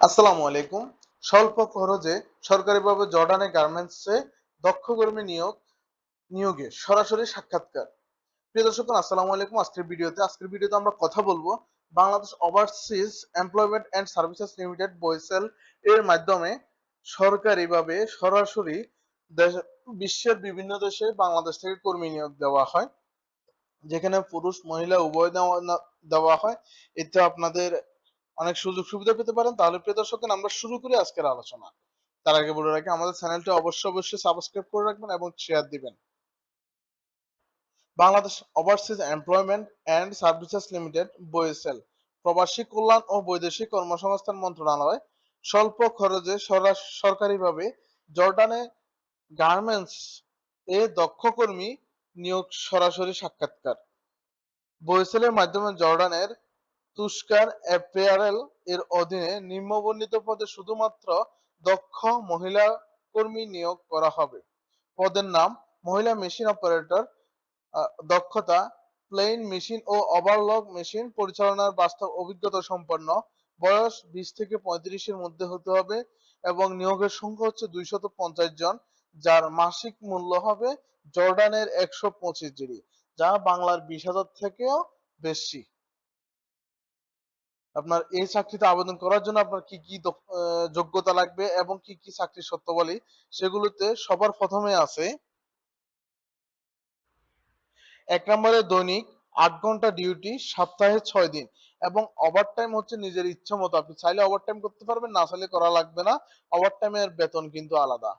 আসসালামু আলাইকুম। স্বল্প খরচে সরকারিভাবে জর্ডানে গার্মেন্টসে দক্ষ কর্মী নিয়োগ, নিয়োগে সরাসরি সাক্ষাৎকার। প্রিয় দর্শক, আসসালামু আলাইকুম। আজকের ভিডিওতে আজকের ভিডিওতে আমরা কথা বলব Bangladesh overseas employment and services limited BOESL এর মাধ্যমে সরকারিভাবে সরাসরি দেশ, বিশ্বের বিভিন্ন দেশে বাংলাদেশ থেকে কর্মী নিয়োগ দেওয়া হয়। যেখানে পুরুষ, মহিলা, উভয় দেওয়া হয়। এতে আপনাদের অনেক সুযোগ সুবিধা পেতে পারেন, তাহলে প্রিয় দর্শকগণ আমরা শুরু করি আজকের আলোচনা। তার আগে বলে রাখি, আমাদের চ্যানেলটি অবশ্যই অবশ্যই সাবস্ক্রাইব করে রাখবেন এবং শেয়ার দিবেন। Bangladesh overseas employment and services limited BOESL প্রবাসী কল্যাণ ও বৈদেশিক কর্মসংস্থান মন্ত্রণালয়, স্বল্প খরচে সরকারিভাবে জর্ডানে গার্মেন্টস এ দক্ষ কর্মী নিয়োগ সরাসরি সাক্ষাৎকার। বয়েসেলের মাধ্যমে জর্ডানের তুস্কার অ্যাপেয়ারেল এর অধীনে নিম্নবর্ণিত পদে শুধুমাত্র দক্ষ মহিলা কর্মী নিয়োগ করা হবে। পদের নাম মহিলা মেশিন অপারেটর দক্ষতা প্লেন মেশিন ও ওভারলক মেশিন পরিচালনার বাস্তব অভিজ্ঞতা সম্পন্ন, বয়স বিশ থেকে পঁয়ত্রিশের মধ্যে হতে হবে এবং নিয়োগের সংখ্যা হচ্ছে দুইশত পঞ্চাশ জন, যার মাসিক মূল্য হবে জর্ডানের একশো পঁচিশ জিডি যা বাংলার বিশ হাজার থেকেও বেশি। আপনার এই চাকরিতে আবেদন করার জন্য আপনার কি কি যোগ্যতা লাগবে এবং কি কি চাকরির শর্তাবলী সেগুলোতে সবার প্রথমে আছে এক নম্বরে দৈনিক আট ঘণ্টা ডিউটি, সপ্তাহে ছয় দিন এবং ওভার টাইম হচ্ছে নিজের ইচ্ছা মতো। আপনি চাইলে ওভার টাইম করতে পারবেন, না চাইলে করা লাগবে না। ওভার টাইমের বেতন কিন্তু আলাদা।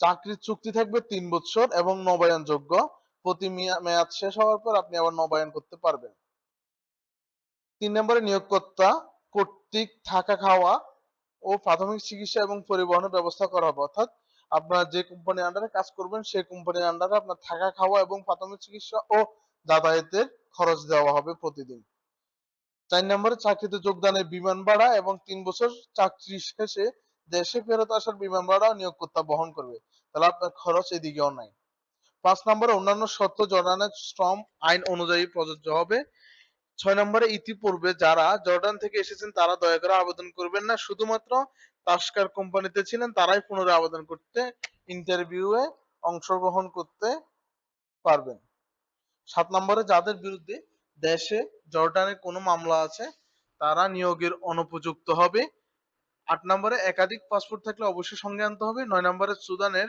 চাকরির চুক্তি থাকবে তিন বছর এবং নবায়ন যোগ্য প্রতি মেয়াদ শেষ হওয়ার পর আপনি আবার নবায়ন করতে পারবেন। তিন নম্বরে নিয়োগকর্তা কর্তৃক থাকা খাওয়া ও প্রাথমিক চিকিৎসা এবং পরিবহনের ব্যবস্থা করা হবে। অর্থাৎ আপনার যে কোম্পানির আন্ডারে কাজ করবেন, সেই কোম্পানির আন্ডারে আপনার থাকা খাওয়া এবং প্রাথমিক চিকিৎসা ও যাতায়াতের খরচ দেওয়া হবে প্রতিদিন। চার নম্বরে চাকরিতে যোগদানের বিমান ভাড়া এবং তিন বছর চাকরি শেষে দেশে ফেরত আসার বিমান ভাড়া নিয়োগকর্তা বহন করবে। তাহলে আপনার খরচ এদিকেও নাই। পাঁচ নম্বরে অন্যান্য শর্ত জর্ডানের শ্রম আইন অনুযায়ী প্রযোজ্য হবে। ছয় নম্বরে ইতিপূর্বে যারা জর্ডান থেকে এসেছেন, তারা দয়া করে আবেদন করবেন না। শুধুমাত্র তাস্কার কোম্পানিতে ছিলেন, তারাই পুনরায় আবেদন করতে, ইন্টারভিউয়ে অংশগ্রহণ করতে পারবেন। সাত নম্বরে যাদের বিরুদ্ধে দেশে জর্ডানে কোনো মামলা আছে, তারা নিয়োগের অনুপযুক্ত হবে। আট নম্বরে একাধিক পাসপোর্ট থাকলে অবশ্যই সঙ্গে আনতে হবে। নয় নম্বরে সুদানের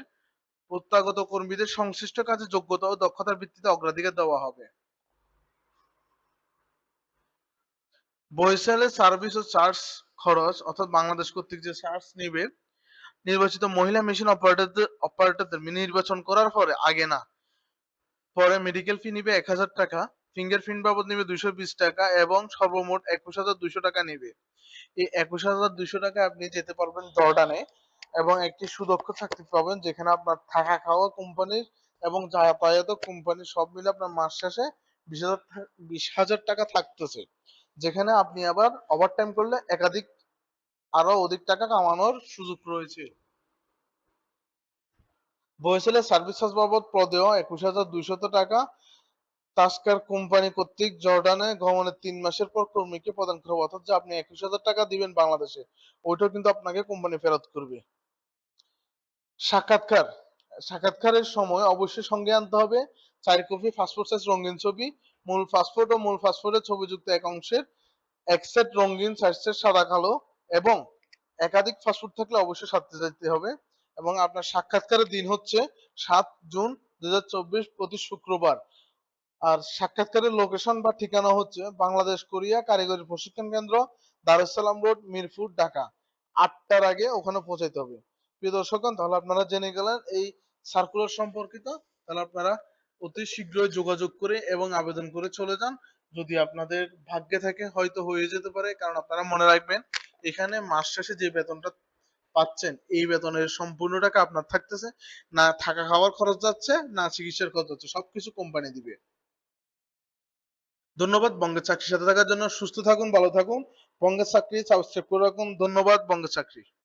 প্রত্যাগত কর্মীদের সংশ্লিষ্ট কাজে যোগ্যতা ও দক্ষতার ভিত্তিতে অগ্রাধিকার দেওয়া হবে। বরিশালে সার্ভিস ও চার্জ খরচ অর্থাৎ বাংলাদেশ কর্তৃক যে চার্জ নিবে, নির্বাচিত মহিলা মেশিন অপারেটরদের অপারেটরদের নির্বাচন করার পরে, আগে না। পরে মেডিকেল ফি নিবে এক হাজার টাকা ফিঙ্গারপ্রিন্ট বাবদ নিবে দুইশো বিশ টাকা এবং সর্বমোট একুশ হাজার দুইশো টাকা নিবে। এই একুশ হাজার দুইশো টাকা আপনি যেতে পারবেন জর্ডানে এবং একটি সুদক্ষ চাকরি পাবেন যেখানে আপনার থাকা খাওয়া কোম্পানির এবং যাতায়াত কোম্পানির সব মিলে আপনার মাস শেষে বিশ হাজার বিশ হাজার টাকা থাকতেছে। যেখানে আপনি আবার ওভারটাইম করলে একাধিক আরও অধিক টাকা কামানোর সুযোগ রয়েছে। বয়সেলের সার্ভিস চার্জ বাবদ পদেও একুশ হাজার দুইশত টাকা। তাস্কার কোম্পানি কর্তৃক জর্ডানে গমনের তিন মাসের পর কর্মীকে প্রদান করবে, অর্থাৎ যে আপনি একুশ হাজার টাকা দিবেন বাংলাদেশে, ওইটাও কিন্তু আপনাকে কোম্পানি ফেরত করবে। সাক্ষাৎকার। সাক্ষাৎকারের সময় অবশ্যই সঙ্গে আনতে হবে। চার কপি পাসপোর্ট সাইজ রঙিন ছবি মূল পাসপোর্ট ও মূল পাসপোর্টের ছবিযুক্ত এক অংশের এক রঙিন সাইজের সাদা কালো এবং একাধিক পাসপোর্ট থাকলে অবশ্যই সাথে যেতে হবে এবং আপনার সাক্ষাৎকারের দিন হচ্ছে সাত জুন দুই প্রতি শুক্রবার। আর সাক্ষাৎকারের লোকেশন বা ঠিকানা হচ্ছে বাংলাদেশ কোরিয়া কারিগরি প্রশিক্ষণ কেন্দ্র দারুসালাম রোড, মিরপুর, ঢাকা। আটটার আগে ওখানে পৌঁছাইতে হবে। প্রিয় দর্শকগণ, তাহলে আপনারা জেনে গেলেন এই সার্কুলার সম্পর্কিত। তাহলে আপনারা অতি শীঘ্রই যোগাযোগ করে এবং আবেদন করে চলে যান। যদি আপনাদের ভাগ্যে থাকে, হয়তো হয়ে যেতে পারে, কারণ আপনারা মনে রাখবেন, এখানে মাস শেষে যে বেতনটা পাচ্ছেন, এই বেতনের সম্পূর্ণ টাকা আপনার থাকতেছে। না থাকা খাওয়ার খরচ যাচ্ছে, না চিকিৎসার খরচ যাচ্ছে, সবকিছু কোম্পানি দিবে। ধন্যবাদ, বঙ্গের চাকরির সাথে থাকার জন্য সুস্থ থাকুন, ভালো থাকুন। বঙ্গের চাকরি সাবস্ক্রাইব করে রাখুন। ধন্যবাদ, বঙ্গের চাকরি।